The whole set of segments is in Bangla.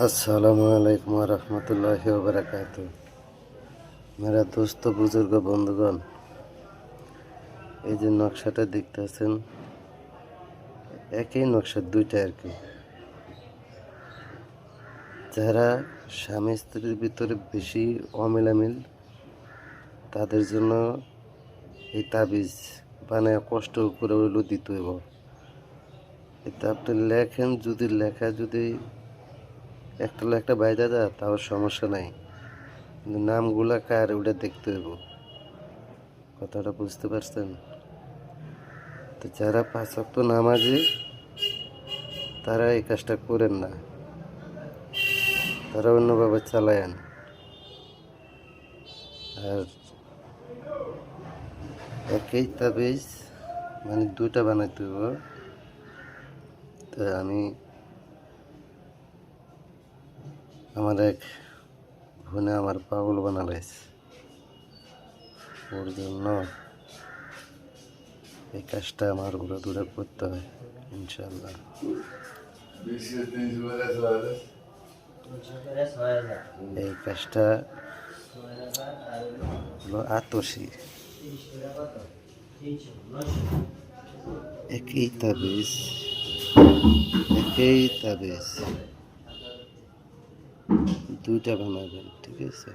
আসসালামু আলাইকুম রহমতুল্লাহ বরকাত মেরা দোস্ত, বুজুর্গ, বন্ধুগণ, এই যে নকশাটা দেখতেছেন, একই নকশা, দুইটা আর কি। যারা স্বামী স্ত্রীর ভিতরে বেশি অমিলামিল, তাদের জন্য এই তাবিজ বানায় কষ্ট করে হইল দিতে হইব। এটা আপনি লেখেন, যদি লেখা যদি একটা একটা বাইরে দাদা, তাও সমস্যা নাই। কিন্তু নামগুলা কার, ওটা দেখতে হইব। কথাটা বুঝতে পারছেন? তো যারা পাঁচক্ত নামাজি, তারা এই কাজটা করেন না। তারা অন্যভাবে চালায়েন। আর একই তাবিজ মানে দুটা বানাইতে হইব। তো আমি আমার এক বোনে আমার পাগল বানালাইছে। ওর জন্য এই কাজটা আমার ঘুরে দূরে করতে হয় ইনশাল্লাহ এই কাজটা হলো আতসী। একই তাবিজ একই তাবিজ। দুইটা বানাবেন ঠিক আছে?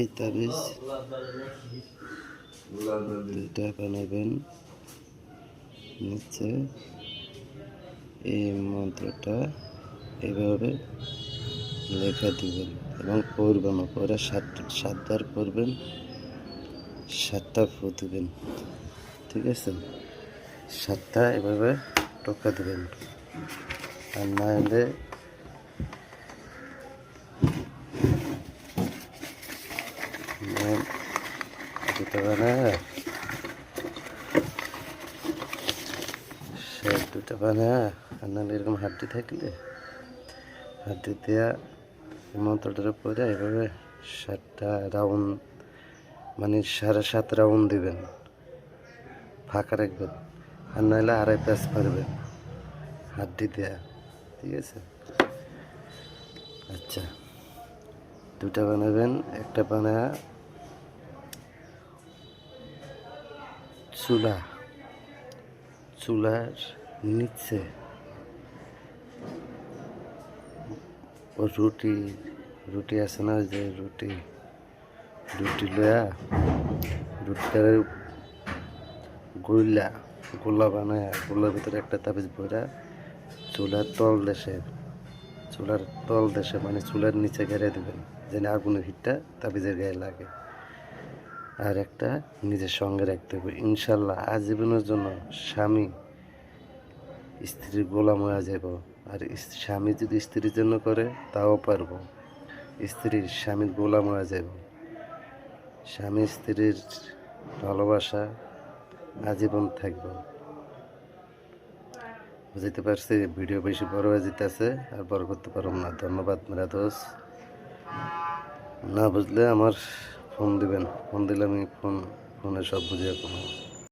এই তাবিজ দুইটা বানাবেন নিচে এই মন্ত্রটা এইভাবে লেখা দিবেন এবং পড়বেন পরে সাত, সাতবার পড়বেন সাতটা ফু দেবেন, ঠিক আছে? সাতটা এভাবে টোকা দিবেন। সে দুটো বানা আর এরকম হাড্ডি থাকলে সাতটা রাউন্ড মানে সাড়ে সাত রাউন্ড দিবেন ফাঁকা রাখবেন আর নাহলে আড়াই প্যাঁচ পারবেন হাড্ডি দেয়া ঠিক আছে? আচ্ছা। দুটা বানাবেন, একটা বানায়া চুলা। চুলার নিচে রুটি রুটি আছে না যে রুটি রুটি লয়া, রুটিটার গুল্লা গোলা বানায়, গোলার ভিতরে একটা তাবিজ ভরা চুলার তল দেশে, চুলার তল দেশে মানে চুলার নিচে ঘেরে দেবেন, যেন আগুনের হিটটা তাবিজের গায়ে লাগে। আর একটা নিজের সঙ্গে রাখতে হবে। ইনশাল্লাহ আজীবনের জন্য স্বামী স্ত্রীর গোলাম হয়ে যাব। আর স্বামী যদি স্ত্রীর জন্য করে, তাও পারব। স্ত্রীর স্বামীর গোলাম হয়ে যাব। স্বামী স্ত্রীর ভালোবাসা আজীবন থাকবে। বুঝতে পারছি, ভিডিও বেশি বড় হয়ে যেতেছে আর বড় করতে পারব না। ধন্যবাদ মেরা দোষ না বুঝলে আমার ফোন দিবেন। ফোন দিলে আমি ফোন, ফোনে সব বুঝিয়ে কমাবো